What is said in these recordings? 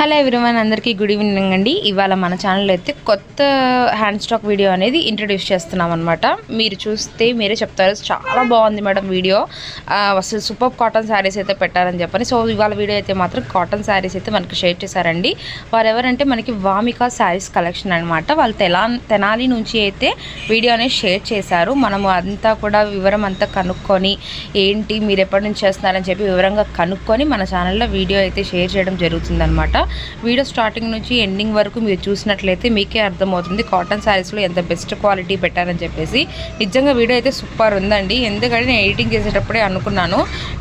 Hello everyone అందరికీ good evening అండి. ఇవాళ మన ఛానల్లో అయితే కొత్త హ్యాండ్ స్టాక్ వీడియో అనేది ఇంట్రడ్యూస్ చేస్తున్నాం అనమాట మీరు చూస్తే మీరే చెప్తారు చాలా బాగుంది మేడం వీడియో. అసలు సూపర్ కాటన్ శారీస్ అయితే పెట్టారని చెప్పని. సో ఇవాళ వీడియో అయితే మాత్రం కాటన్ శారీస్ అయితే మనకి షేర్ చేశారండి. వారు ఎవరంటే మనకి వామిక శారీస్ కలెక్షన్ అనమాట వాళ్ళు తెలా తెనాలి నుంచి అయితే వీడియో అనేది షేర్ చేశారు. మనము అంతా కూడా వివరం అంతా కనుక్కొని ఏంటి మీరు ఎప్పటి నుంచి చేస్తున్నారని చెప్పి వివరంగా కనుక్కొని మన ఛానల్లో వీడియో అయితే షేర్ చేయడం జరుగుతుందనమాట వీడియో స్టార్టింగ్ నుంచి ఎండింగ్ వరకు మీరు చూసినట్లయితే మీకే అర్థమవుతుంది. కాటన్ శారీస్లో ఎంత బెస్ట్ క్వాలిటీ పెట్టారని చెప్పేసి. నిజంగా వీడియో అయితే సూపర్ ఉందండి. ఎందుకంటే నేను ఎడిటింగ్ చేసేటప్పుడే అనుకున్నాను.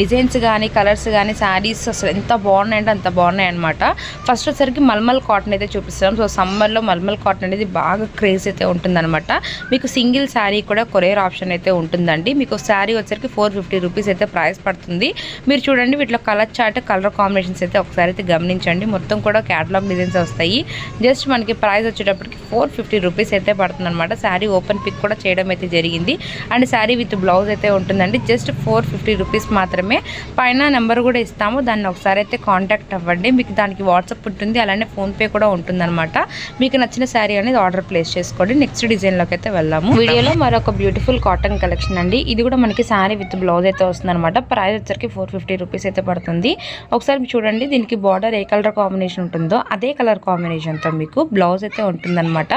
డిజైన్స్ కానీ కలర్స్ కానీ శారీస్ అసలు ఎంత బాగున్నాయంటే అంత బాగున్నాయి అనమాట ఫస్ట్ వచ్చరికి మల్మల్ కాటన్ అయితే చూపిస్తాం సో సమ్మర్లో మల్మల్ కాటన్ అనేది బాగా క్రేజ్ అయితే ఉంటుందన్నమాట. మీకు సింగిల్ శారీ కూడా కొరియర్ ఆప్షన్ అయితే ఉంటుందండి. మీకు శారీ వచ్చరికి ఫోర్ ఫిఫ్టీ రూపీస్ అయితే ప్రైస్ పడుతుంది. మీరు చూడండి వీటిలో కలర్ చార్ట్ కలర్ కాంబినేషన్స్ అయితే ఒకసారి అయితే గమనించండి. మొత్తం మొత్తం కూడా క్యాటలాగ్ డిజైన్స్ వస్తాయి. జస్ట్ మనకి ప్రైస్ వచ్చేటప్పటికి ఫోర్ ఫిఫ్టీ రూపీస్ అయితే పడుతుంది అనమాట శారీ ఓపెన్ పిక్ కూడా చేయడం అయితే జరిగింది. అండ్ శారీ విత్ బ్లౌజ్ అయితే ఉంటుందండి. జస్ట్ ఫోర్ ఫిఫ్టీ రూపీస్ మాత్రమే. పైన నెంబర్ కూడా ఇస్తాము. దాన్ని ఒకసారి అయితే కాంటాక్ట్ అవ్వండి. మీకు దానికి వాట్సాప్ ఉంటుంది. అలానే ఫోన్పే కూడా ఉంటుందన్నమాట. మీకు నచ్చిన శారీ అనేది ఆర్డర్ ప్లేస్ చేసుకోండి. నెక్స్ట్ డిజైన్లోకి అయితే వెళ్దాము. వీడియోలో మరొక బ్యూటిఫుల్ కాటన్ కలెక్షన్ అండి. ఇది కూడా మనకి శారీ విత్ బ్లౌజ్ అయితే వస్తుంది అనమాట ప్రైస్ వచ్చరికి ఫోర్ ఫిఫ్టీ రూపీస్ అయితే పడుతుంది. ఒకసారి చూడండి. దీనికి బార్డర్ ఏ కలర్ కాంబినేషన్ ఉంటుందో అదే కలర్ కాంబినేషన్తో మీకు బ్లౌజ్ అయితే ఉంటుందన్నమాట.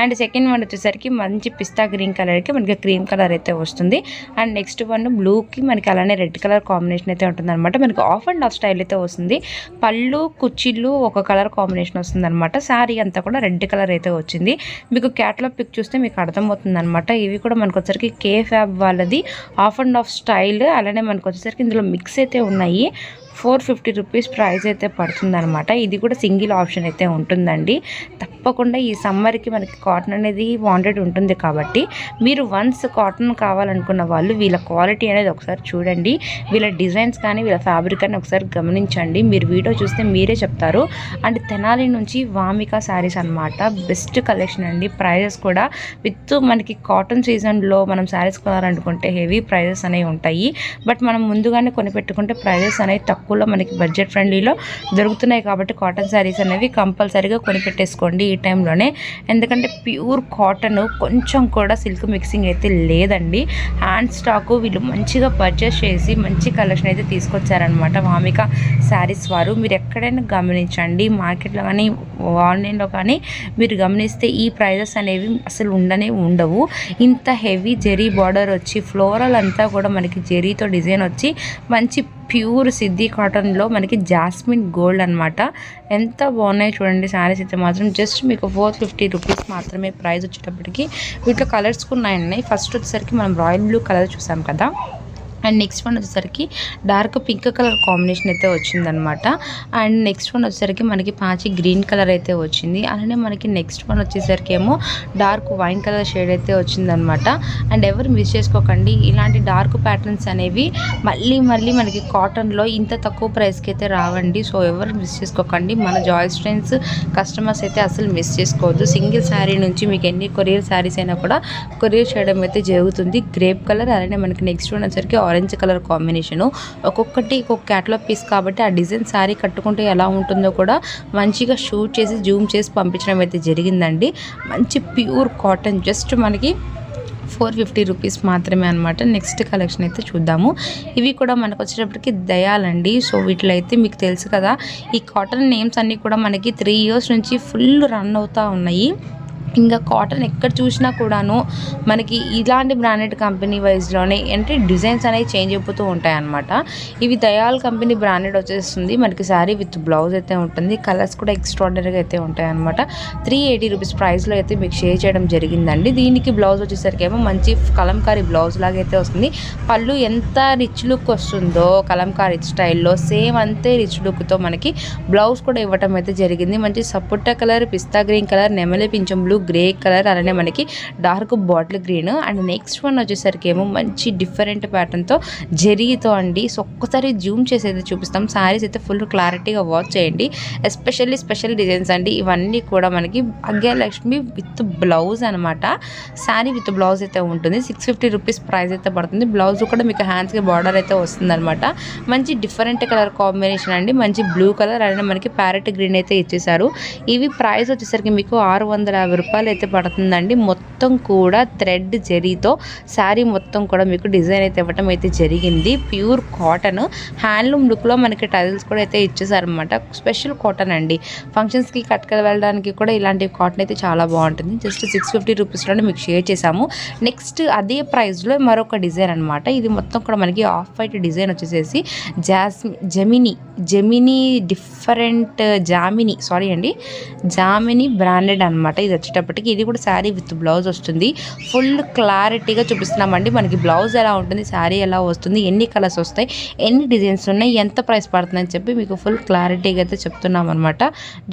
అండ్ సెకండ్ వన్ వచ్చేసరికి మంచి పిస్తా గ్రీన్ కలర్కి మనకి క్రీమ్ కలర్ అయితే వస్తుంది. అండ్ నెక్స్ట్ వన్ బ్లూకి మనకి అలానే రెడ్ కలర్ కాంబినేషన్ అయితే ఉంటుందన్నమాట. మనకి ఆఫ్ అండ్ ఆఫ్ స్టైల్ అయితే వస్తుంది. పళ్ళు కుచ్చిళ్ళు ఒక కలర్ కాంబినేషన్ వస్తుంది అనమాట శారీ అంతా కూడా రెడ్ కలర్ అయితే వచ్చింది. మీకు క్యాటలాగ్ పిక్ చూస్తే మీకు అర్థమవుతుందన్నమాట. ఇవి కూడా మనకు వచ్చరికి కే ఫ్యాబ్ వాళ్ళది ఆఫ్ అండ్ ఆఫ్ స్టైల్ అలానే మనకు వచ్చేసరికి ఇందులో మిక్స్ అయితే ఉన్నాయి. ఫోర్ ఫిఫ్టీ రూపీస్ ప్రైస్ అయితే పడుతుందనమాట ఇది కూడా సింగిల్ ఆప్షన్ అయితే ఉంటుందండి. తప్పకుండా ఈ సమ్మర్కి మనకి కాటన్ అనేది వాంటెడ్ ఉంటుంది కాబట్టి మీరు వన్స్ కాటన్ కావాలనుకున్న వాళ్ళు వీళ్ళ క్వాలిటీ అనేది ఒకసారి చూడండి. వీళ్ళ డిజైన్స్ కానీ వీళ్ళ ఫ్యాబ్రిక్ అని ఒకసారి గమనించండి. మీరు వీడియో చూస్తే మీరే చెప్తారు. అండ్ తెనాలి నుంచి వామిక శారీస్ అన్నమాట. బెస్ట్ కలెక్షన్ అండి. ప్రైజెస్ కూడా విత్ మనకి కాటన్ సీజన్లో మనం శారీస్ కొనాలనుకుంటే హెవీ ప్రైజెస్ అనేవి ఉంటాయి. బట్ మనం ముందుగానే కొనిపెట్టుకుంటే ప్రైజెస్ అనేవి తక్కువ తక్కువలో మనకి బడ్జెట్ ఫ్రెండ్లీలో దొరుకుతున్నాయి కాబట్టి కాటన్ శారీస్ అనేవి కంపల్సరీగా కొనిపెట్టేసుకోండి ఈ టైంలోనే. ఎందుకంటే ప్యూర్ కాటన్ కొంచెం కూడా సిల్క్ మిక్సింగ్ అయితే లేదండి. హ్యాండ్ స్టాకు వీళ్ళు మంచిగా పర్చేస్ చేసి మంచి కలెక్షన్ అయితే తీసుకొచ్చారనమాట వామిక శారీస్ వారు. మీరు ఎక్కడైనా గమనించండి మార్కెట్లో కానీ ఆన్లైన్లో కానీ మీరు గమనిస్తే ఈ ప్రైజెస్ అనేవి అసలు ఉండనే ఉండవు. ఇంత హెవీ జెరీ బార్డర్ వచ్చి ఫ్లోరల్ అంతా కూడా మనకి జెరీతో డిజైన్ వచ్చి మంచి ప్యూర్ సిద్ధి కాటన్లో మనకి జాస్మిన్ గోల్డ్ అనమాట ఎంత బాగున్నాయి చూడండి శారీస్ అయితే మాత్రం. జస్ట్ మీకు ఫోర్ ఫిఫ్టీ రూపీస్ మాత్రమే ప్రైస్ వచ్చేటప్పటికి. వీటిలో కలర్స్ కూడా ఉన్నాయి ఫస్ట్ వచ్చేసరికి మనం రాయల్ బ్లూ కలర్ చూసాం కదా. అండ్ నెక్స్ట్ వన్ వచ్చేసరికి డార్క్ పింక్ కలర్ కాంబినేషన్ అయితే వచ్చిందనమాట అండ్ నెక్స్ట్ వన్ వచ్చేసరికి మనకి పాచి గ్రీన్ కలర్ అయితే వచ్చింది. అలానే మనకి నెక్స్ట్ వన్ వచ్చేసరికి ఏమో డార్క్ వైన్ కలర్ షేడ్ అయితే వచ్చిందనమాట అండ్ ఎవరు మిస్ చేసుకోకండి. ఇలాంటి డార్క్ ప్యాటర్న్స్ అనేవి మళ్ళీ మళ్ళీ మనకి కాటన్లో ఇంత తక్కువ ప్రైస్కి అయితే రావండి. సో ఎవరు మిస్ చేసుకోకండి. మన జాయ్ స్ట్రెండ్స్ కస్టమర్స్ అయితే అసలు మిస్ చేసుకోవద్దు. సింగిల్ శారీ నుంచి మీకు ఎన్ని కొరియర్ శారీస్ అయినా కూడా కొరియర్ చేయడం అయితే జరుగుతుంది. గ్రేప్ కలర్ అలానే మనకి నెక్స్ట్ వన్ వచ్చేసరికి ఆరెంజ్ కలర్ కాంబినేషను ఒక్కొక్కటి ఒక్కొక్క క్యాటలాగ్ పీస్ కాబట్టి ఆ డిజైన్ శారీ కట్టుకుంటే ఎలా ఉంటుందో కూడా మంచిగా షూట్ చేసి జూమ్ చేసి పంపించడం అయితే జరిగిందండి. మంచి ప్యూర్ కాటన్ జస్ట్ మనకి ఫోర్ ఫిఫ్టీ రూపీస్ మాత్రమే అనమాట నెక్స్ట్ కలెక్షన్ అయితే చూద్దాము. ఇవి కూడా మనకు వచ్చేటప్పటికి దయాలండి. సో వీటిలో అయితే మీకు తెలుసు కదా ఈ కాటన్ నేమ్స్ అన్నీ కూడా మనకి త్రీ ఇయర్స్ నుంచి ఫుల్ రన్ అవుతూ ఉన్నాయి. ఇంకా కాటన్ ఎక్కడ చూసినా కూడాను మనకి ఇలాంటి బ్రాండెడ్ కంపెనీ వైజ్లోనే అంటే డిజైన్స్ అనేవి చేంజ్ అయిపోతూ ఉంటాయి అన్నమాట ఇవి దయాల్ కంపెనీ బ్రాండెడ్ వచ్చేస్తుంది. మనకి శారీ విత్ బ్లౌజ్ అయితే ఉంటుంది. కలర్స్ కూడా ఎక్స్ట్రాడనరీగా అయితే ఉంటాయి అన్నమాట త్రీ ఎయిటీ రూపీస్ ప్రైస్లో అయితే మీకు షేర్ చేయడం జరిగిందండి. దీనికి బ్లౌజ్ వచ్చేసరికి ఏమో మంచి కలంకారీ బ్లౌజ్ లాగా అయితే వస్తుంది. పళ్ళు ఎంత రిచ్ లుక్ వస్తుందో కలంకారీ స్టైల్లో సేమ్ అంతే రిచ్ లుక్తో మనకి బ్లౌజ్ కూడా ఇవ్వటం అయితే జరిగింది. మంచి సపోటా కలర్ పిస్తా గ్రీన్ కలర్ నెమలి పింఛం బ్లూ గ్రే కలర్ అలానే మనకి dark bottle green. And next one వచ్చేసరికి ఏమో మంచి డిఫరెంట్ ప్యాటర్న్తో జరిగితో అండి. సో ఒక్కసారి జూమ్ చేసి అయితే చూపిస్తాం. శారీస్ అయితే ఫుల్ క్లారిటీగా వాచ్ చేయండి. ఎస్పెషల్లీ స్పెషల్ డిజైన్స్ అండి. ఇవన్నీ కూడా మనకి అగ్యలక్ష్మి విత్ బ్లౌజ్ అనమాట శారీ విత్ బ్లౌజ్ అయితే ఉంటుంది. సిక్స్ ఫిఫ్టీ రూపీస్ ప్రైస్ అయితే పడుతుంది. బ్లౌజ్ కూడా మీకు హ్యాండ్స్కి బార్డర్ అయితే వస్తుందన్నమాట. మంచి డిఫరెంట్ కలర్ కాంబినేషన్ అండి. మంచి బ్లూ కలర్ అలానే మనకి ప్యారెట్ గ్రీన్ అయితే ఇచ్చేసారు ఇవి ప్రైస్ వచ్చేసరికి మీకు ఆరు వందల యాభై రూపాయలు అయితే పడుతుందండి. మొత్తం కూడా థ్రెడ్ జరీతో శారీ మొత్తం కూడా మీకు డిజైన్ అయితే ఇవ్వటం అయితే జరిగింది. Pure cotton. హ్యాండ్లూమ్ లుక్లో మనకి టైల్స్ కూడా అయితే ఇచ్చేసారనమాట స్పెషల్ కాటన్ అండి. ఫంక్షన్స్కి కట్టుకెళ్ళి వెళ్ళడానికి కూడా ఇలాంటి కాటన్ అయితే చాలా బాగుంటుంది. జస్ట్ సిక్స్ ఫిఫ్టీ రూపీస్లోనే మీకు షేర్ చేసాము నెక్స్ట్ అదే ప్రైస్లో మరొక డిజైన్ అనమాట ఇది మొత్తం కూడా మనకి ఆఫ్ వైట్ డిజైన్ వచ్చేసేసి జాస్మి Gemini Gemini different Jamini sorry అండి. జామిని బ్రాండెడ్ అనమాట ఇది వచ్చేటప్పటికి ఇది కూడా శారీ విత్ బ్లౌజ్ వస్తుంది. ఫుల్ క్లారిటీగా చూపిస్తున్నామండి. మనకి బ్లౌజ్ ఎలా ఉంటుంది శారీ ఎలా వస్తుంది ఎన్ని కలర్స్ వస్తాయి ఎన్ని డిజైన్స్ ఉన్నాయి ఎంత ప్రైస్ పడుతుందని చెప్పి మీకు ఫుల్ క్లారిటీగా అయితే చెప్తున్నాం అనమాట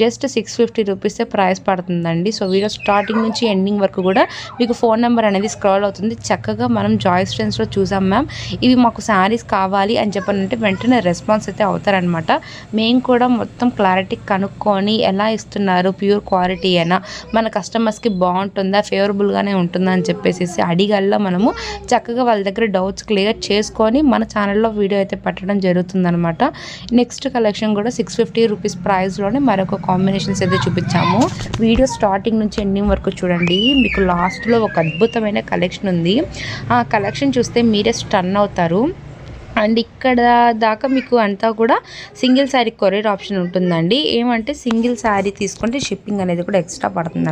జస్ట్ సిక్స్ ఫిఫ్టీ రూపీసే ప్రైస్ పడుతుందండి. సో వీడియో స్టార్టింగ్ నుంచి ఎండింగ్ వరకు కూడా మీకు ఫోన్ నెంబర్ అనేది స్క్రాల్ అవుతుంది. చక్కగా మనం జాయిస్ ఫ్రెండ్స్లో చూసాం మ్యామ్. ఇవి మాకు శారీస్ కావాలి అని చెప్పనంటే వెంటనే రెస్పాన్స్ అయితే అవుతారనమాట మేము కూడా మొత్తం క్లారిటీ కనుక్కొని ఎలా ఇస్తున్నారు ప్యూర్ క్వాలిటీ అయినా మన కస్టమర్స్కి బాగుంటుందా ఫేవరబుల్గానే ఉంటుందా అని చెప్పేసి అడిగల్లా మనము చక్కగా వాళ్ళ దగ్గర డౌట్స్ క్లియర్ చేసుకొని మన ఛానల్లో వీడియో అయితే పెట్టడం జరుగుతుందనమాట నెక్స్ట్ కలెక్షన్ కూడా సిక్స్ ఫిఫ్టీ రూపీస్ ప్రైస్లోనే మరొక కాంబినేషన్స్ అయితే చూపించాము. వీడియో స్టార్టింగ్ నుంచి ఎండింగ్ వరకు చూడండి. మీకు లాస్ట్లో ఒక అద్భుతమైన కలెక్షన్ ఉంది. ఆ కలెక్షన్ చూస్తే మీరే స్టన్ అవుతారు. అండ్ ఇక్కడ దాకా మీకు అంతా కూడా సింగిల్ శారీ కొరియర్ ఆప్షన్ ఉంటుందండి. ఏమంటే సింగిల్ శారీ తీసుకుంటే షిప్పింగ్ అనేది కూడా ఎక్స్ట్రా పడుతుంది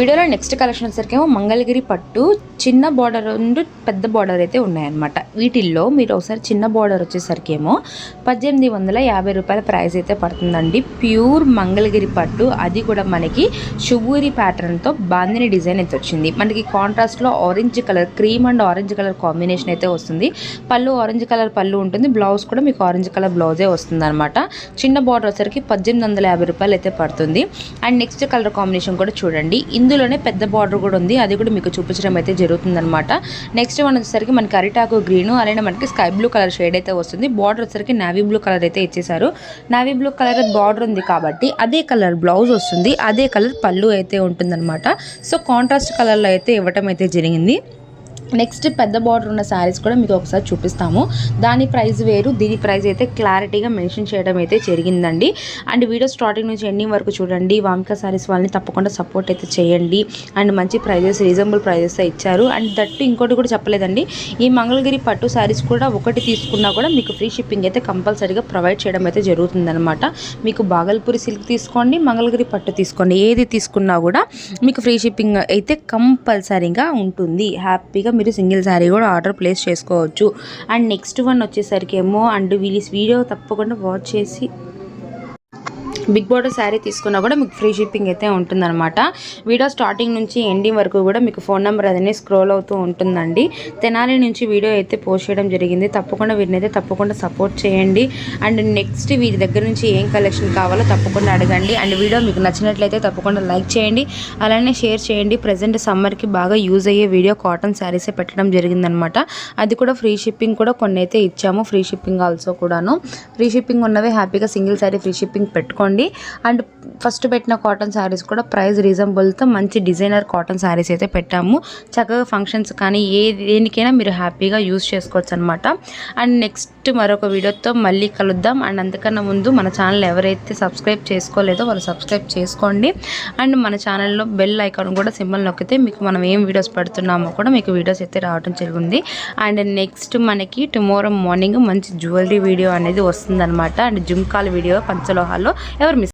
వీడియోలో నెక్స్ట్ కలెక్షన్ వచ్చేసరికేమో మంగళగిరి పట్టు చిన్న బార్డర్ రెండు పెద్ద బార్డర్ అయితే ఉన్నాయన్నమాట. వీటిల్లో మీరు ఒకసారి చిన్న బార్డర్ వచ్చేసరికి ఏమో పద్దెనిమిది వందల యాభై రూపాయల ప్రైస్ అయితే పడుతుందండి. ప్యూర్ మంగళగిరి పట్టు అది కూడా మనకి షుగూరి ప్యాటర్న్తో బాందిని డిజైన్ అయితే వచ్చింది. మనకి కాంట్రాస్ట్లో orange colour cream and orange colour combination అయితే వస్తుంది. పళ్ళు ఆరెంజ్ కలర్ పళ్ళు ఉంటుంది. బ్లౌజ్ కూడా మీకు ఆరెంజ్ కలర్ బ్లౌజే వస్తుంది అనమాట చిన్న బార్డర్ వచ్చరికి పద్దెనిమిది వందల యాభై రూపాయలు అయితే పడుతుంది. అండ్ నెక్స్ట్ కలర్ కాంబినేషన్ కూడా చూడండి. ఇందులోనే పెద్ద బార్డర్ కూడా ఉంది. అది కూడా మీకు చూపించడం అయితే జరుగుతుందన్నమాట. నెక్స్ట్ వన్ వచ్చేసరికి మనకి అరిటాకు గ్రీన్ అలానే మనకి స్కై బ్లూ కలర్ షేడ్ అయితే వస్తుంది. బార్డర్ వచ్చేసరికి నావీ బ్లూ కలర్ అయితే ఇచ్చేసారు నావీ బ్లూ కలర్ బార్డర్ ఉంది కాబట్టి అదే కలర్ బ్లౌజ్ వస్తుంది. అదే కలర్ పళ్ళు అయితే ఉంటుందన్నమాట. సో కాంట్రాస్ట్ కలర్లో అయితే ఇవ్వటం అయితే జరిగింది. నెక్స్ట్ పెద్ద బార్డర్ ఉన్న శారీస్ కూడా మీకు ఒకసారి చూపిస్తాము. దాని ప్రైస్ వేరు దీని ప్రైస్ అయితే క్లారిటీగా మెన్షన్ చేయడం అయితే జరిగిందండి. అండ్ వీడియో స్టార్టింగ్ నుంచి ఎండింగ్ వరకు చూడండి. వామిక శారీస్ వాళ్ళని తప్పకుండా సపోర్ట్ అయితే చేయండి. అండ్ మంచి ప్రైజెస్ రీజనబుల్ ప్రైజెస్ ఇచ్చారు. అండ్ దట్టు ఇంకోటి కూడా చెప్పలేదండి. ఈ మంగళగిరి పట్టు శారీస్ కూడా ఒకటి తీసుకున్నా కూడా మీకు ఫ్రీ షిప్పింగ్ అయితే కంపల్సరీగా ప్రొవైడ్ చేయడం అయితే జరుగుతుందన్నమాట. మీకు బాగల్పూరి సిల్క్ తీసుకోండి మంగళగిరి పట్టు తీసుకోండి. ఏది తీసుకున్నా కూడా మీకు ఫ్రీ షిప్పింగ్ అయితే కంపల్సరీగా ఉంటుంది. హ్యాపీగా మీరు సింగిల్ శారీ కూడా ఆర్డర్ ప్లేస్ చేసుకోవచ్చు. అండ్ నెక్స్ట్ వన్ వచ్చేసరికి ఏమో అండ్ వీళ్ళ వీడియో తప్పకుండా వాచ్ చేసి బిగ్ బార్డర్ శారీ తీసుకున్నా కూడా మీకు ఫ్రీ షిప్పింగ్ అయితే ఉంటుందన్నమాట. వీడియో స్టార్టింగ్ నుంచి ఎండింగ్ వరకు కూడా మీకు ఫోన్ నెంబర్ అదనే స్క్రోల్ అవుతూ ఉంటుందండి. తెనాలి నుంచి వీడియో అయితే పోస్ట్ చేయడం జరిగింది. తప్పకుండా వీరినైతే తప్పకుండా సపోర్ట్ చేయండి. అండ్ నెక్స్ట్ వీరి దగ్గర నుంచి ఏం కలెక్షన్ కావాలో తప్పకుండా అడగండి. అండ్ వీడియో మీకు నచ్చినట్లయితే తప్పకుండా లైక్ చేయండి. అలానే షేర్ చేయండి. ప్రజెంట్ సమ్మర్కి బాగా యూజ్ అయ్యే వీడియో కాటన్ శారీసే పెట్టడం జరిగిందనమాట అది కూడా ఫ్రీ షిప్పింగ్ కూడా కొన్ని అయితే ఇచ్చాము. ఫ్రీ షిప్పింగ్ ఆల్సో కూడాను. ఫ్రీ షిప్పింగ్ ఉన్నవే హ్యాపీగా సింగిల్ శారీ ఫ్రీ షిప్పింగ్ పెట్టుకోండి. అండ్ ఫస్ట్ పెట్టిన కాటన్ శారీస్ కూడా ప్రైస్ రీజనబుల్తో మంచి డిజైనర్ కాటన్ శారీస్ అయితే పెట్టాము. చక్కగా ఫంక్షన్స్ కానీ ఏ దేనికైనా మీరు హ్యాపీగా యూజ్ చేసుకోవచ్చు అనమాట అండ్ నెక్స్ట్ నెక్స్ట్ మరొక వీడియోతో మళ్ళీ కలుద్దాం. అండ్ అంతకన్నా ముందు మన ఛానల్ ఎవరైతే సబ్స్క్రైబ్ చేసుకోలేదో వాళ్ళు సబ్స్క్రైబ్ చేసుకోండి. అండ్ మన ఛానల్లో బెల్ ఐకాన్ కూడా సింబల్ నొక్కితే మీకు మనం ఏం వీడియోస్ పెడుతున్నామో కూడా మీకు వీడియోస్ అయితే రావడం జరిగింది అండ్ నెక్స్ట్ మనకి టుమారో మార్నింగ్ మంచి జ్యువెలరీ వీడియో అనేది వస్తుందన్నమాట. అండ్ జుమ్కాల్ వీడియో పంచలోహాల్లో ఎవరు మిస్